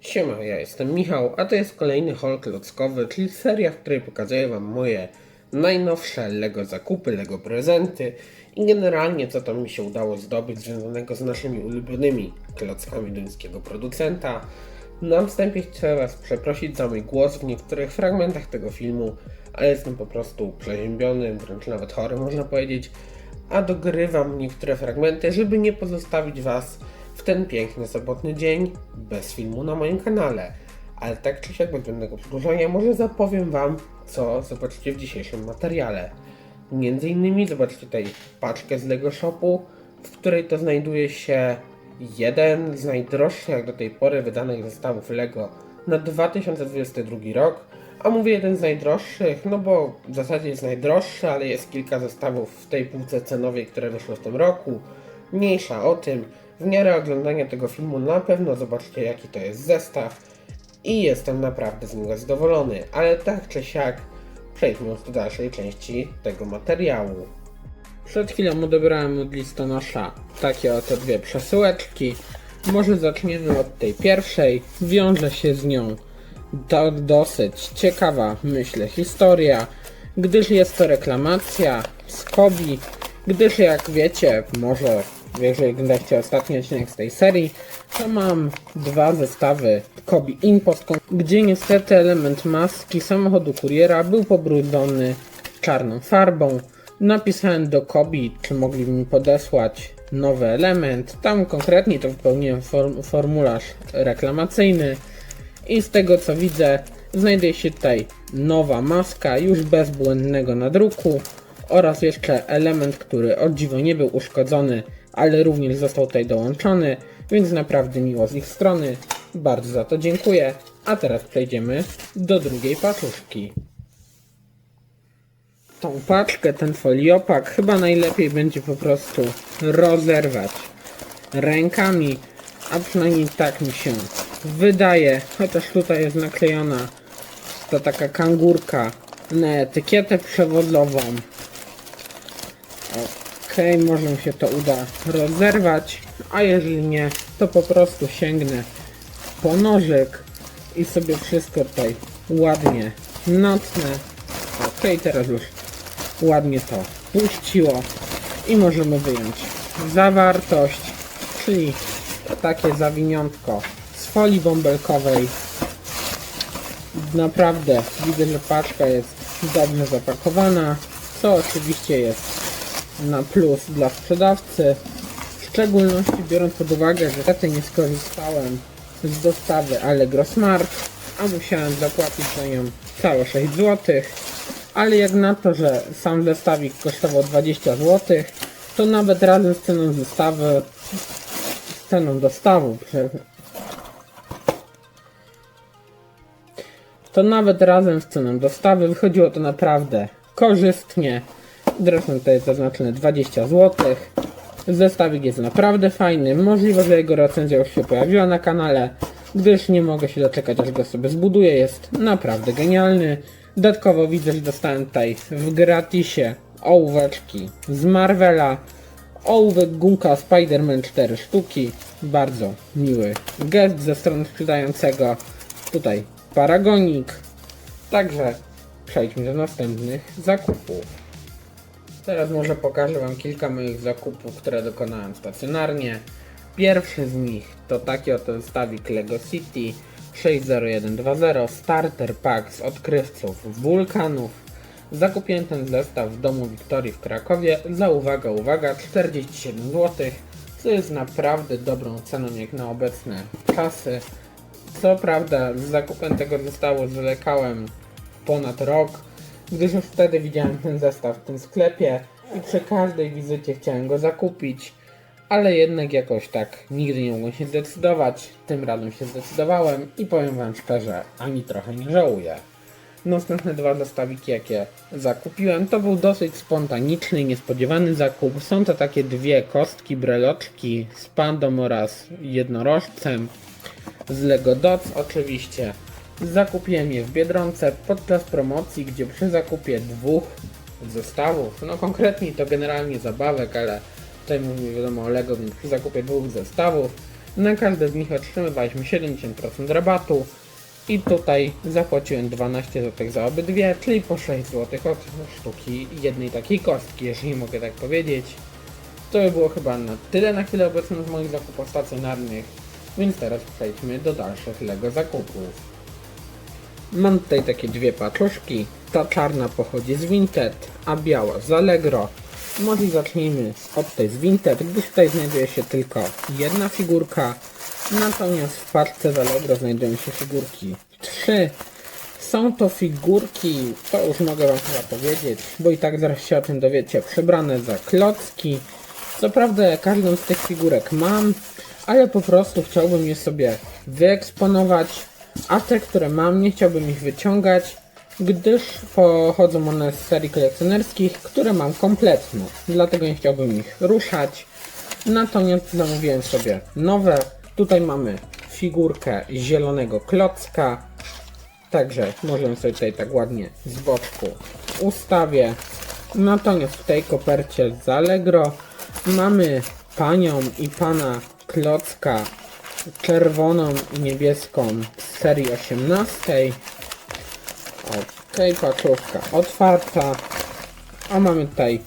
Siema, ja jestem Michał, a to jest kolejny haul klockowy, czyli seria, w której pokazuję Wam moje najnowsze LEGO zakupy, LEGO prezenty i generalnie co tam mi się udało zdobyć związanego z naszymi ulubionymi klockami duńskiego producenta. Na wstępie chcę Was przeprosić za mój głos w niektórych fragmentach tego filmu, ale jestem po prostu przeziębiony, wręcz nawet chory można powiedzieć, a dogrywam niektóre fragmenty, żeby nie pozostawić Was w ten piękny sobotny dzień bez filmu na moim kanale. Ale tak czy siak bez zbędnego przedłużania może zapowiem Wam, co zobaczycie w dzisiejszym materiale. Między innymi zobaczcie tutaj paczkę z Lego Shopu, w której to znajduje się jeden z najdroższych jak do tej pory wydanych zestawów Lego na 2022 rok. A mówię jeden z najdroższych, no bo w zasadzie jest najdroższy, ale jest kilka zestawów w tej półce cenowej, które wyszły w tym roku. Mniejsza o tym. W miarę oglądania tego filmu na pewno zobaczycie jaki to jest zestaw i jestem naprawdę z niego zadowolony. Ale tak czy siak przejdźmy do dalszej części tego materiału. Przed chwilą odebrałem od listonosza takie oto dwie przesyłeczki. Może zaczniemy od tej pierwszej. Wiąże się z nią do, dosyć ciekawa, myślę, historia, gdyż jest to reklamacja z Kobi, gdyż jak wiecie, może jeżeli oglądacie ostatni odcinek z tej serii, to mam dwa zestawy Kobi Impost, gdzie niestety element maski samochodu kuriera był pobrudzony czarną farbą. Napisałem do Kobi, czy mogliby mi podesłać nowy element. Tam konkretnie to wypełniłem form formularz reklamacyjny. I z tego co widzę, znajduje się tutaj nowa maska, już bez błędnego nadruku oraz jeszcze element, który od dziwo nie był uszkodzony, ale również został tutaj dołączony, więc naprawdę miło z ich strony. Bardzo za to dziękuję. A teraz przejdziemy do drugiej paczuszki. Tą paczkę, ten foliopak chyba najlepiej będzie po prostu rozerwać rękami, a przynajmniej tak mi się wydaje, chociaż tutaj jest naklejona ta taka kangurka na etykietę przewodową. Okej, może mi się to uda rozerwać, a jeżeli nie, to po prostu sięgnę po nożyk i sobie wszystko tutaj ładnie natnę. Okej, teraz już ładnie to puściło i możemy wyjąć zawartość, czyli takie zawiniątko z folii bąbelkowej. Naprawdę widzę, że paczka jest dobrze zapakowana, co oczywiście jest na plus dla sprzedawcy. W szczególności biorąc pod uwagę, że niestety nie skorzystałem z dostawy Allegro Smart, a musiałem zapłacić za nią całe 6 zł. Ale jak na to, że sam zestawik kosztował 20 zł, to nawet razem z ceną zestawy, z ceną dostawu, to nawet razem z ceną dostawy wychodziło to naprawdę korzystnie. Zresztą tutaj jest zaznaczone 20 zł. Zestawik jest naprawdę fajny. Możliwe, że jego recenzja już się pojawiła na kanale, gdyż nie mogę się doczekać, aż go sobie zbuduję. Jest naprawdę genialny. Dodatkowo widzę, że dostałem tutaj w gratisie ołóweczki z Marvela. Ołówek gumka Spider-Man 4 sztuki. Bardzo miły gest ze strony sprzedającego. Tutaj paragonik. Także przejdźmy do następnych zakupów. Teraz może pokażę Wam kilka moich zakupów, które dokonałem stacjonarnie. Pierwszy z nich to taki oto zestawik LEGO City 60120 Starter Pack z odkrywców wulkanów. Zakupiłem ten zestaw w domu Wiktorii w Krakowie za uwaga, uwaga 47 zł, co jest naprawdę dobrą ceną jak na obecne czasy. Co prawda z zakupem tego zestawu zwlekałem ponad rok, gdyż już wtedy widziałem ten zestaw w tym sklepie i przy każdej wizycie chciałem go zakupić, ale jednak jakoś tak nigdy nie mogłem się zdecydować. Tym razem się zdecydowałem i powiem wam szczerze, ani trochę nie żałuję. Następne dwa zestawiki, jakie zakupiłem, to był dosyć spontaniczny niespodziewany zakup. Są to takie dwie kostki, breloczki z pandą oraz jednorożcem z Lego Dots oczywiście. Zakupiłem je w Biedronce podczas promocji, gdzie przy zakupie dwóch zestawów, no konkretnie to generalnie zabawek, ale tutaj mówimy wiadomo o Lego, więc przy zakupie dwóch zestawów Na każde z nich otrzymywaliśmy 70% rabatu i tutaj zapłaciłem 12 zł za obydwie, czyli po 6 zł od sztuki jednej takiej kostki, jeżeli mogę tak powiedzieć. To by było chyba na tyle na chwilę obecną z moich zakupów stacjonarnych, więc teraz przejdźmy do dalszych LEGO zakupów. Mam tutaj takie dwie paczuszki. Ta czarna pochodzi z Vinted, a biała z Allegro. Może zacznijmy od tej z Vinted, gdyż tutaj znajduje się tylko jedna figurka. Natomiast w paczce z Allegro znajdują się figurki trzy. Są to figurki, to już mogę wam chyba powiedzieć, bo i tak zaraz się o tym dowiecie, przebrane za klocki. Co prawda każdą z tych figurek mam, ale po prostu chciałbym je sobie wyeksponować, a te, które mam, nie chciałbym ich wyciągać, gdyż pochodzą one z serii kolekcjonerskich, które mam kompletne. Dlatego nie chciałbym ich ruszać. Natomiast zamówiłem sobie nowe. Tutaj mamy figurkę zielonego klocka. Także możemy sobie tutaj tak ładnie z boczku ustawię. Natomiast w tej kopercie z Allegro mamy panią i pana klocka czerwoną i niebieską z serii 18. Ok, paczówka otwarta. A mamy tutaj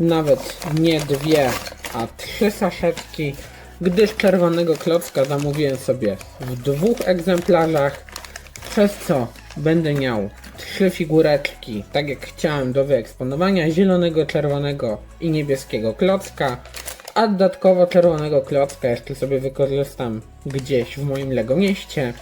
nawet nie dwie, a trzy saszetki, gdyż czerwonego klocka zamówiłem sobie w dwóch egzemplarzach, przez co będę miał trzy figureczki, tak jak chciałem do wyeksponowania, zielonego, czerwonego i niebieskiego klocka, a dodatkowo czerwonego klocka jeszcze sobie wykorzystam gdzieś w moim Lego mieście.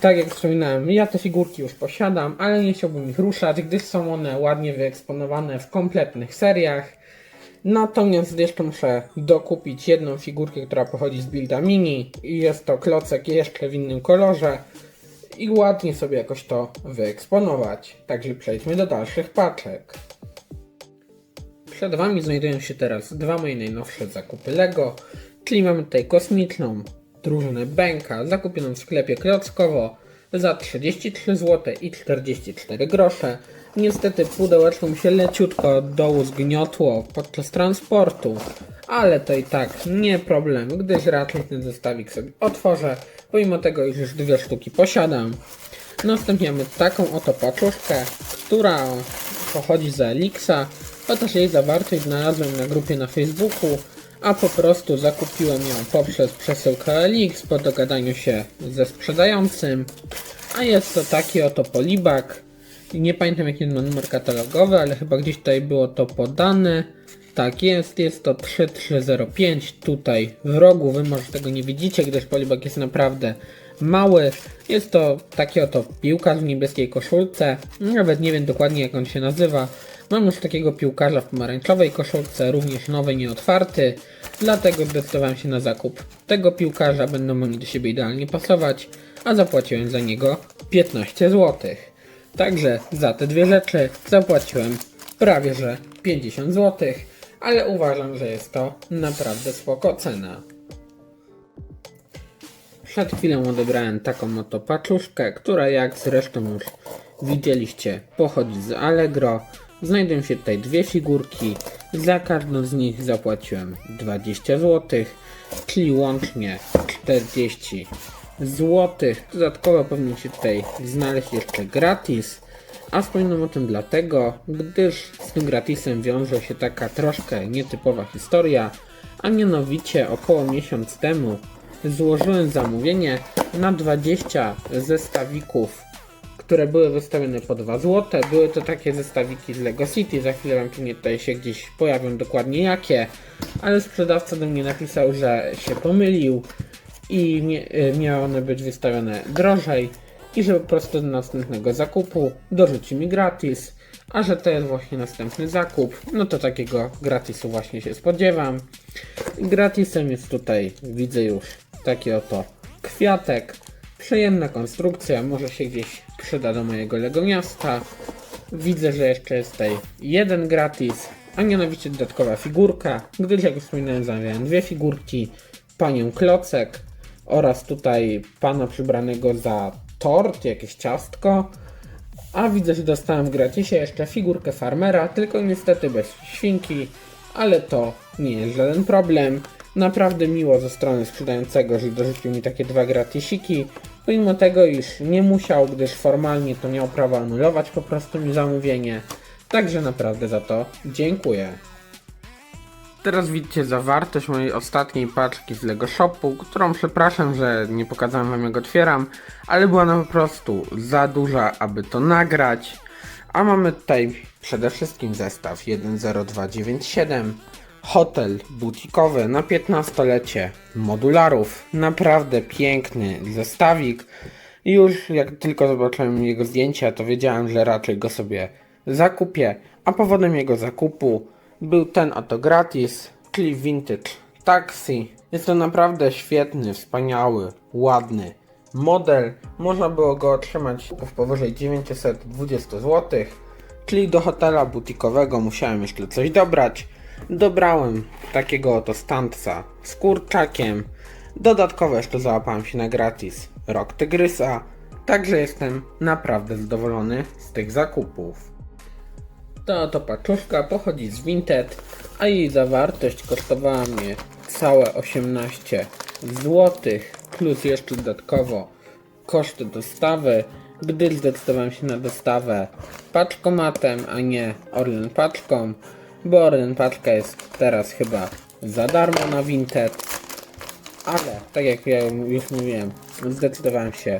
Tak jak wspominałem, ja te figurki już posiadam, ale nie chciałbym ich ruszać, gdyż są one ładnie wyeksponowane w kompletnych seriach. Natomiast jeszcze muszę dokupić jedną figurkę, która pochodzi z Builda Mini i jest to klocek jeszcze w innym kolorze i ładnie sobie jakoś to wyeksponować. Także przejdźmy do dalszych paczek. Przed Wami znajdują się teraz dwa moje najnowsze zakupy LEGO, czyli mamy tutaj kosmiczną drużynę Bęka zakupioną w sklepie klockowo za 33 zł i 44 grosze. Niestety pudełeczko mi się leciutko dołu zgniotło podczas transportu, ale to i tak nie problem, gdyż raczej ten zestawik sobie otworzę, pomimo tego iż już dwie sztuki posiadam. Następnie mamy taką oto paczuszkę, która pochodzi z Elixa, chociaż jej zawartość znalazłem na grupie na Facebooku, a po prostu zakupiłem ją poprzez przesyłkę Elix po dogadaniu się ze sprzedającym. A jest to taki oto polibak. Nie pamiętam jaki ma numer katalogowy, ale chyba gdzieś tutaj było to podane. Tak jest, jest to 3305 tutaj w rogu. Wy może tego nie widzicie, gdyż polibak jest naprawdę mały. Jest to taki oto piłkarz w niebieskiej koszulce. Nawet nie wiem dokładnie jak on się nazywa. Mam już takiego piłkarza w pomarańczowej koszulce, również nowy, nieotwarty. Dlatego zdecydowałem się na zakup tego piłkarza. Będą oni do siebie idealnie pasować. A zapłaciłem za niego 15 zł. Także za te dwie rzeczy zapłaciłem prawie że 50 zł. Ale uważam, że jest to naprawdę spoko cena. Przed chwilą odebrałem taką oto paczuszkę, która jak zresztą już widzieliście pochodzi z Allegro. Znajdują się tutaj dwie figurki. Za każdą z nich zapłaciłem 20 zł, czyli łącznie 40 zł. Dodatkowo powinien się tutaj znaleźć jeszcze gratis. A wspominam o tym dlatego, gdyż z tym gratisem wiąże się taka troszkę nietypowa historia, a mianowicie około miesiąc temu złożyłem zamówienie na 20 zestawików, które były wystawione po 2 zł. Były to takie zestawiki z Lego City, za chwilę wam pewnie tutaj się gdzieś pojawią dokładnie jakie, ale sprzedawca do mnie napisał, że się pomylił i y, miały one być wystawione drożej i że po prostu do następnego zakupu dorzuci mi gratis, a że to jest właśnie następny zakup, no to takiego gratisu właśnie się spodziewam. Gratisem jest tutaj, widzę już, taki oto kwiatek, przyjemna konstrukcja, może się gdzieś przyda do mojego Lego miasta. Widzę, że jeszcze jest tutaj jeden gratis, a mianowicie dodatkowa figurka, gdyż jak już wspominałem zamawiałem dwie figurki, panią Klocek oraz tutaj pana przybranego za tort, jakieś ciastko. A widzę, że dostałem w gratisie jeszcze figurkę farmera, tylko niestety bez świnki, ale to nie jest żaden problem, Naprawdę miło ze strony sprzedającego, że dorzucił mi takie dwa gratisiki, pomimo tego, iż nie musiał, gdyż formalnie to miał prawo anulować po prostu mi zamówienie. Także naprawdę za to dziękuję. Teraz widzicie zawartość mojej ostatniej paczki z Lego Shopu, którą przepraszam, że nie pokazałem wam jak otwieram, ale była ona po prostu za duża, aby to nagrać. A mamy tutaj przede wszystkim zestaw 10297, hotel butikowy na 15-lecie modularów. Naprawdę piękny zestawik. Już jak tylko zobaczyłem jego zdjęcia, to wiedziałem, że raczej go sobie zakupię, a powodem jego zakupu był ten oto gratis, czyli Vintage Taxi. Jest to naprawdę świetny, wspaniały, ładny model. Można było go otrzymać w powyżej 920 zł, czyli do hotela butikowego musiałem jeszcze coś dobrać. Dobrałem takiego oto stantca z kurczakiem. Dodatkowo jeszcze załapałem się na gratis rok tygrysa. Także jestem naprawdę zadowolony z tych zakupów. Ta oto paczuszka pochodzi z Vinted, a jej zawartość kosztowała mnie całe 18 zł, plus jeszcze dodatkowo koszty dostawy, gdyż zdecydowałem się na dostawę paczkomatem, a nie Orlen paczką, bo paczka jest teraz chyba za darmo na Vinted. Ale, tak jak ja już mówiłem, zdecydowałem się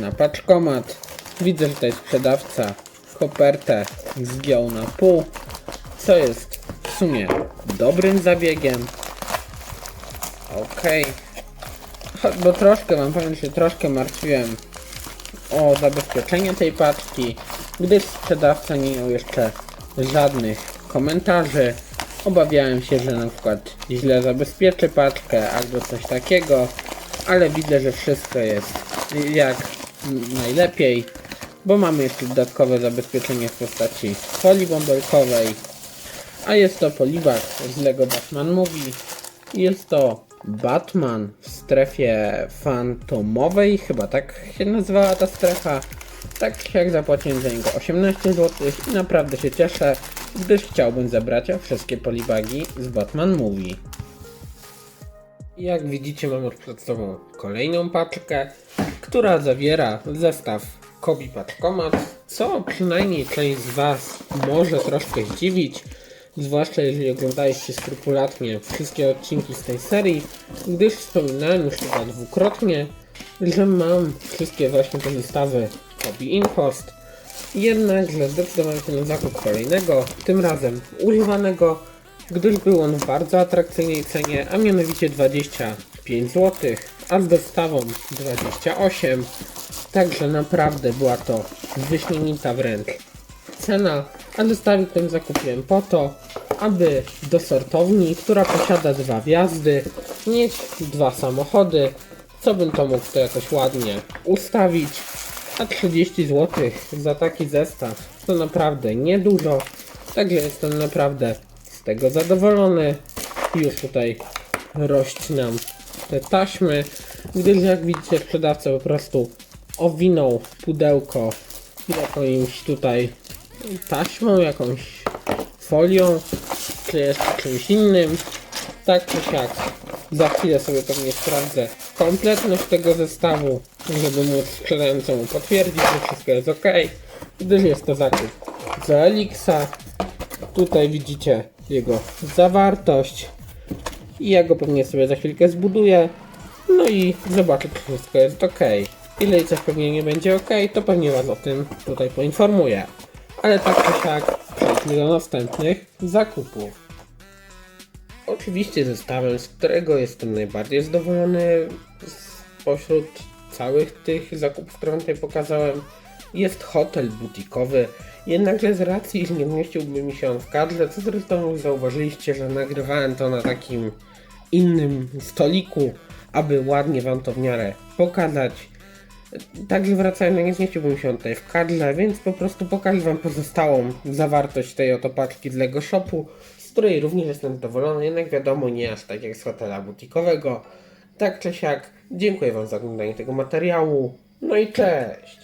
na paczkomat. Widzę, że tutaj sprzedawca kopertę zgiął na pół, co jest w sumie dobrym zabiegiem. Okej. Cho- Bo troszkę, mam powiem, troszkę martwiłem o zabezpieczenie tej paczki, gdyż sprzedawca nie miał jeszcze żadnych komentarzy. Obawiałem się, że na przykład źle zabezpieczy paczkę albo coś takiego, ale widzę, że wszystko jest jak najlepiej, bo mamy jeszcze dodatkowe zabezpieczenie w postaci folii bąbelkowej, a jest to polibak z Lego Batman Movie. Jest to Batman w strefie fantomowej, chyba tak się nazywała ta strefa. Tak jak zapłaciłem za niego 18 zł i naprawdę się cieszę, gdyż chciałbym zebrać wszystkie polibagi z Batman Movie. Jak widzicie mam już przed sobą kolejną paczkę, która zawiera zestaw Kobi Paczkomat, co przynajmniej część z Was może troszkę zdziwić, zwłaszcza jeżeli oglądaliście skrupulatnie wszystkie odcinki z tej serii, gdyż wspominałem już chyba dwukrotnie, że mam wszystkie właśnie te zestawy Kobi Impost, jednakże zdecydowałem się na zakup kolejnego, tym razem używanego, gdyż był on w bardzo atrakcyjnej cenie, a mianowicie 25 zł, a z dostawą 28. Także naprawdę była to wyśmienita wręcz cena, a zestawik ten zakupiłem po to, aby do sortowni, która posiada dwa wjazdy, mieć dwa samochody, co bym to mógł to jakoś ładnie ustawić, a 30 zł za taki zestaw to naprawdę niedużo, także jestem naprawdę z tego zadowolony. Już tutaj rozcinam te taśmy, gdyż jak widzicie sprzedawca po prostu owinął pudełko jakąś tutaj taśmą, jakąś folią, czy jeszcze czymś innym. Tak czy siak, za chwilę sobie pewnie sprawdzę kompletność tego zestawu, żeby móc sprzedającemu potwierdzić, że wszystko jest ok, gdyż jest to zakup z Elixa. Tutaj widzicie jego zawartość i ja go pewnie sobie za chwilkę zbuduję. No i zobaczę, czy wszystko jest ok. Ile coś pewnie nie będzie ok, to pewnie Was o tym tutaj poinformuję. Ale tak czy siak, przejdźmy do następnych zakupów. Oczywiście zestawem, z którego jestem najbardziej zadowolony spośród całych tych zakupów, które tutaj pokazałem, jest hotel butikowy. Jednakże z racji, nie mieściłby mi się on w kadrze, co zresztą już zauważyliście, że nagrywałem to na takim innym stoliku, aby ładnie wam to w miarę pokazać. Także wracając, nie zmieściłbym się tutaj w kadrze, więc po prostu pokażę wam pozostałą zawartość tej oto paczki z Lego Shopu, z której również jestem zadowolony, jednak wiadomo nie aż tak jak z hotela butikowego. Tak czy siak, dziękuję wam za oglądanie tego materiału, no i cześć!